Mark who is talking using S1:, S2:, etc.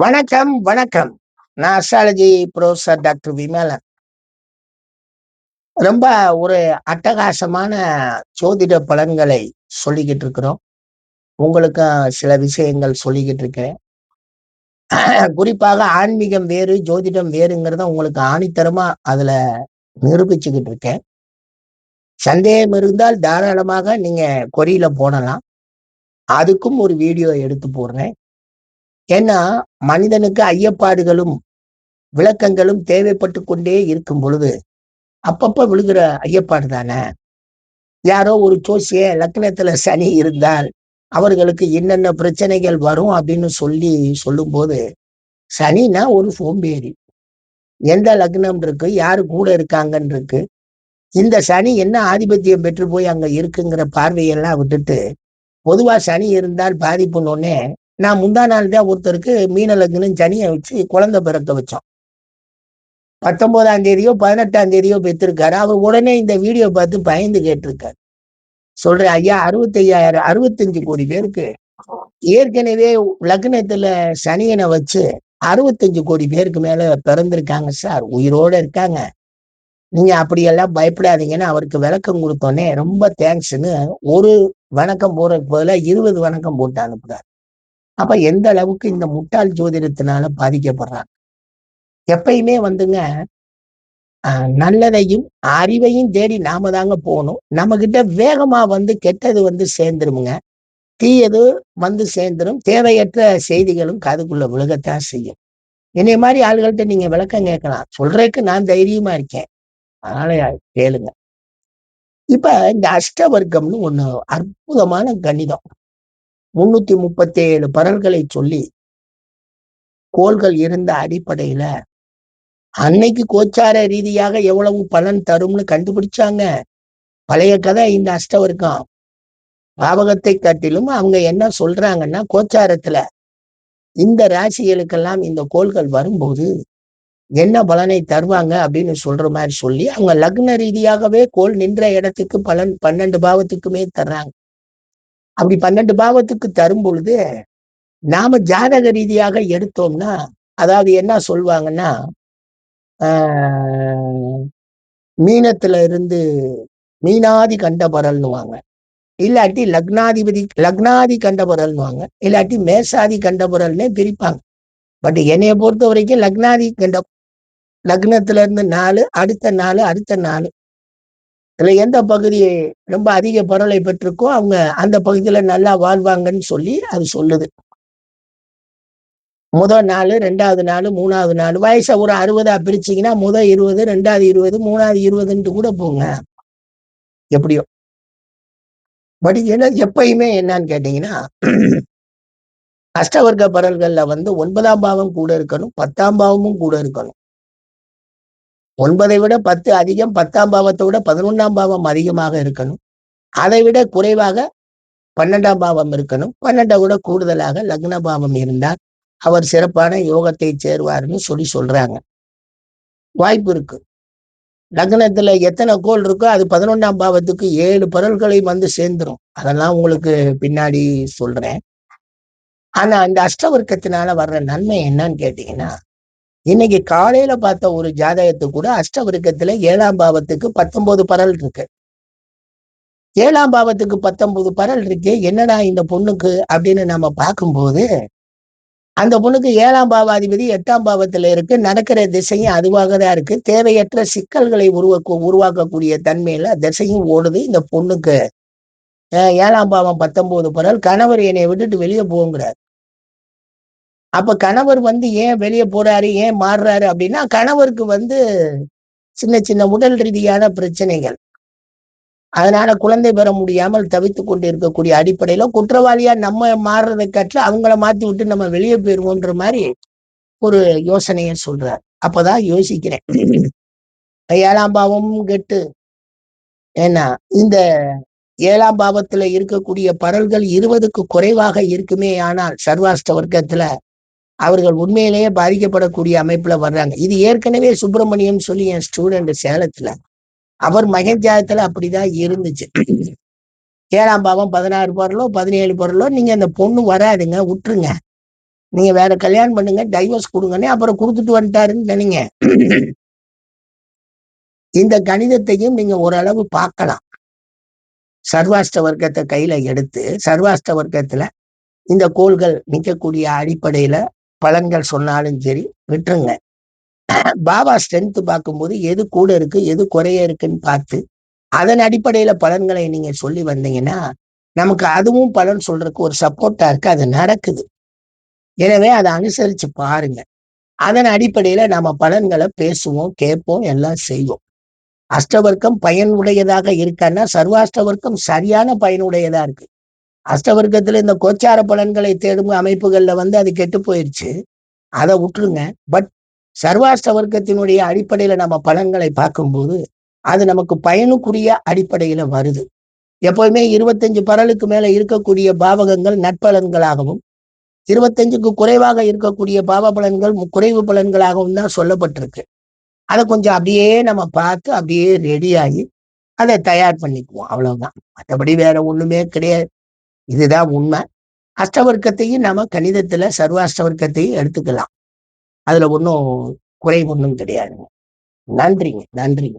S1: வணக்கம் வணக்கம். நான் அஸ்ட்ராலஜி ப்ரொஃபசர் டாக்டர் விமலன் ரொம்ப ஒரு அட்டகாசமான ஜோதிட பலன்களை சொல்லிக்கிட்டு இருக்கிறோம். உங்களுக்கும் சில விஷயங்கள் சொல்லிக்கிட்டு இருக்கேன். குறிப்பாக ஆன்மீகம் வேறு ஜோதிடம் வேறுங்கிறத உங்களுக்கு ஆணித்தரமா அதுல நிரூபிச்சுக்கிட்டு இருக்கேன். சந்தேகம் இருந்தால் தாராளமாக நீங்க கொரியில போடலாம் அதுக்கும் ஒரு வீடியோ எடுத்து போடுறேன். ஏன்னா மனிதனுக்கு ஐயப்பாடுகளும் விளக்கங்களும் தேவைப்பட்டு கொண்டே இருக்கும் பொழுது அப்பப்ப விழுகிற ஐயப்பாடு தானே? யாரோ ஒரு ஜோசிய லக்னத்துல சனி இருந்தால் அவர்களுக்கு என்னென்ன பிரச்சனைகள் வரும் அப்படின்னு சொல்லி சொல்லும்போது சனினா ஒரு சோம்பேறி. எந்த லக்னம் இருக்கு யாரு கூட இருக்காங்கன்னு இருக்கு. இந்த சனி என்ன ஆதிபத்தியம் பெற்று போய் அங்க இருக்குங்கிற பார்வையெல்லாம் விட்டுட்டு பொதுவா சனி இருந்தால் பாதிப்புன்னொன்னே நான் முந்தா நாள் தான் ஒருத்தருக்கு மீன ஜனியை வச்சு குழந்தை பிறக்க வச்சோம் பத்தொன்பதாம் தேதியோ பதினெட்டாம் தேதியோ பெற்றிருக்காரு. அவர் உடனே இந்த வீடியோ பார்த்து பயந்து கேட்டிருக்காரு. சொல்றேன் ஐயா அறுபத்தையாயிரம் அறுபத்தஞ்சு கோடி பேருக்கு ஏற்கனவே லக்னத்துல சனியனை வச்சு அறுபத்தஞ்சு கோடி பேருக்கு மேல பிறந்திருக்காங்க சார். உயிரோட இருக்காங்க. நீங்க அப்படியெல்லாம் பயப்படாதீங்கன்னு அவருக்கு விளக்கம் கொடுத்தோன்னே ரொம்ப தேங்க்ஸ்ன்னு ஒரு வணக்கம் போறதுக்கு பதிலாக இருபது வணக்கம் போட்டு அனுப்புறாரு. அப்ப எந்த அளவுக்கு இந்த முட்டாள் ஜோதிடத்தினால பாதிக்கப்படுறாங்க? எப்பயுமே வந்துங்க நல்லதையும் அறிவையும் தேடி நாம தாங்க போகணும். நம்ம கிட்ட வேகமா வந்து கெட்டது வந்து சேர்ந்துருமுங்க. தீயது வந்து சேர்ந்துரும். தேவையற்ற செய்திகளும் காதுக்குள்ள விழுகத்தான் செய்யும். என்னை மாதிரி ஆளுகள்கிட்ட நீங்க விளக்கம் கேட்கலாம். சொல்றதுக்கு நான் தைரியமா இருக்கேன். அதனால கேளுங்க. இப்ப இந்த அஷ்டவர்க்கம்னு ஒண்ணு அற்புதமான கணிதம். முன்னூத்தி முப்பத்தி ஏழு பரல்களை சொல்லி கோள்கள் இருந்த அடிப்படையில அன்னைக்கு கோச்சார ரீதியாக எவ்வளவு பலன் தரும்னு கண்டுபிடிச்சாங்க. பழைய கதை இந்த அஷ்டவர்க்கம். பாவகத்தை காட்டிலும் அவங்க என்ன சொல்றாங்கன்னா கோச்சாரத்துல இந்த ராசிகளுக்கெல்லாம் இந்த கோள்கள் வரும்போது என்ன பலனை தருவாங்க அப்படின்னு சொல்ற மாதிரி சொல்லி அவங்க லக்ன ரீதியாகவே கோள் நின்ற இடத்துக்கு பலன் பன்னெண்டு பாவத்துக்குமே தர்றாங்க. அப்படி பன்னெண்டு பாவத்துக்கு தரும் பொழுது நாம ஜாதக ரீதியாக எடுத்தோம்னா அதாவது என்ன சொல்லுவாங்கன்னா மீனத்துல இருந்து மீனாதி கண்டபரல்னுவாங்க இல்லாட்டி லக்னாதிபதி லக்னாதி கண்டபரல்னுவாங்க இல்லாட்டி மேசாதி கண்டபரல்னே பிரிப்பாங்க. பட் என்னைய பொறுத்த வரைக்கும் லக்னாதி கண்ட லக்னத்துல இருந்து நாலு அடுத்த நாலு அடுத்த நாலு. இதுல எந்த பகுதி ரொம்ப அதிக பரவலை பெற்றிருக்கோ அவங்க அந்த பகுதியில நல்லா வாழ்வாங்கன்னு சொல்லி அது சொல்லுது. முதல் நாள் ரெண்டாவது நாள் மூணாவது நாள். வயசை ஒரு அறுபதா பிரிச்சிங்கன்னா முதல் இருபது ரெண்டாவது இருபது மூணாவது இருபதுன்ட்டு கூட போங்க. எப்படியோ. பட் என்ன எப்பயுமே என்னன்னு கேட்டீங்கன்னா அஷ்டவர்க்க பரல்கள்ல வந்து ஒன்பதாம் பாவம் கூட இருக்கணும் பத்தாம் பாவமும் கூட இருக்கணும். ஒன்பதை விட பத்து அதிகம் பத்தாம் பாவத்தை விட பதினொன்றாம் பாவம் அதிகமாக இருக்கணும். அதை விட குறைவாக பன்னெண்டாம் பாவம் இருக்கணும். பன்னெண்டை விட கூடுதலாக லக்ன பாவம் இருந்தால் அவர் சிறப்பான யோகத்தை சேருவார்னு சொல்லி சொல்றாங்க. வாய்ப்பு இருக்கு. லக்னத்துல எத்தனை கோல் இருக்கோ அது பதினொன்றாம் பாவத்துக்கு ஏழு பரல்களையும் வந்து சேர்ந்துரும். அதெல்லாம் உங்களுக்கு பின்னாடி சொல்றேன். ஆனா அந்த அஷ்டவர்க்கத்தினால வர்ற நன்மை என்னன்னு கேட்டீங்கன்னா இன்னைக்கு காலையில பார்த்த ஒரு ஜாதகத்து கூட அஷ்டவிருக்கத்துல ஏழாம் பாவத்துக்கு பத்தொன்பது பரல் இருக்கு. ஏழாம் பாவத்துக்கு பத்தொன்பது பரல் இருக்கு என்னடா இந்த பொண்ணுக்கு அப்படின்னு நம்ம பார்க்கும்போது அந்த பொண்ணுக்கு ஏழாம் பாவாதிபதி எட்டாம் பாவத்துல இருக்கு நடக்கிற திசையும் அதுவாக தான் இருக்கு. தேவையற்ற சிக்கல்களை உருவாக்க உருவாக்கக்கூடிய தன்மையில திசையும் ஓடுது. இந்த பொண்ணுக்கு ஏழாம் பாவம் பத்தொன்பது பரல் கணவர் என்னை விட்டுட்டு வெளியே போங்கிறார் அப்ப கணவர் வந்து ஏன் வெளியே போறாரு ஏன் மாறுறாரு அப்படின்னா கணவருக்கு வந்து சின்ன சின்ன உடல் ரீதியான பிரச்சனைகள். அதனால குழந்தை பெற முடியாமல் தவித்து கொண்டு இருக்கக்கூடிய அடிப்படையில குற்றவாளியா நம்ம மாறுறதை கற்று அவங்கள மாத்தி விட்டு நம்ம வெளியே போயிருவோன்ற மாதிரி ஒரு யோசனைய சொல்றார். அப்பதான் யோசிக்கிறேன். ஏழாம் பாவமும் கெட்டு. ஏன்னா இந்த ஏழாம் பாவத்துல இருக்கக்கூடிய பரல்கள் இருபதுக்கு குறைவாக இருக்குமே ஆனால் சர்வாஷ்ட வர்க்கத்துல அவர்கள் உண்மையிலேயே பாதிக்கப்படக்கூடிய அமைப்புல வர்றாங்க. இது ஏற்கனவே சுப்பிரமணியம் சொல்லி என் ஸ்டூடெண்ட் சேலத்துல அவர் மகஞ்சாயத்துல அப்படிதான் இருந்துச்சு. ஏழாம் பாவம் பதினாறு பொருளோ பதினேழு பொருளோ நீங்க அந்த பொண்ணு வராதுங்க விட்டுருங்க நீங்க வேற கல்யாணம் பண்ணுங்க டைவர்ஸ் கொடுங்கன்னு அப்புறம் கொடுத்துட்டு வந்துட்டாருன்னு நினைங்க. இந்த கணிதத்தையும் நீங்க ஓரளவு பார்க்கலாம். சர்வாஷ்ட வர்க்கத்தை கையில எடுத்து சர்வாஷ்ட வர்க்கத்துல இந்த கோள்கள் நிற்கக்கூடிய அடிப்படையில பலன்கள் சொன்னாலும் சரி விட்டுருங்க. பாபா ஸ்ட்ரென்த் பார்க்கும்போது எது கூட இருக்கு எது குறைய இருக்குன்னு பார்த்து அதன் அடிப்படையில பலன்களை நீங்க சொல்லி வந்தீங்கன்னா நமக்கு அதுவும் பலன் சொல்றதுக்கு ஒரு சப்போர்ட்டா இருக்கு அது நடக்குது. எனவே அதை அனுசரிச்சு பாருங்க. அதன் அடிப்படையில நாம பலன்களை பேசுவோம் கேட்போம் எல்லாம் செய்வோம். அஷ்டவர்க்கம் பயனுடையதாக இருக்கான்னா சர்வாஷ்டவர்க்கம் சரியான பயனுடையதா இருக்கு. அஷ்டவர்க்கத்துல இந்த கோச்சார பலன்களை தேடும் அமைப்புகள்ல வந்து அது கெட்டு போயிடுச்சு அதை விட்டுருங்க. பட் சர்வாஷ்டவர்க்கத்தினுடைய அடிப்படையில நம்ம பலன்களை பார்க்கும்போது அது நமக்கு பயனுக்குரிய அடிப்படையில வருது. எப்பவுமே இருபத்தஞ்சு பரலுக்கு மேல இருக்கக்கூடிய பாவகங்கள் நட்பலன்களாகவும் இருபத்தஞ்சுக்கு குறைவாக இருக்கக்கூடிய பாவ பலன்கள் குறைவு பலன்களாகவும் தான் சொல்லப்பட்டிருக்கு. அதை கொஞ்சம் அப்படியே நம்ம பார்த்து அப்படியே ரெடி ஆகி அதை தயார் பண்ணிக்குவோம். அவ்வளவுதான். மற்றபடி வேற ஒண்ணுமே கிடையாது. இதுதான் உண்மை. அஷ்டவர்க்கத்தையும் நம்ம கணிதத்துல சர்வ அஷ்டவர்க்கத்தையும் எடுத்துக்கலாம். அதுல ஒன்றும் குறை ஒன்றும் கிடையாதுங்க. நன்றிங்க நன்றிங்க.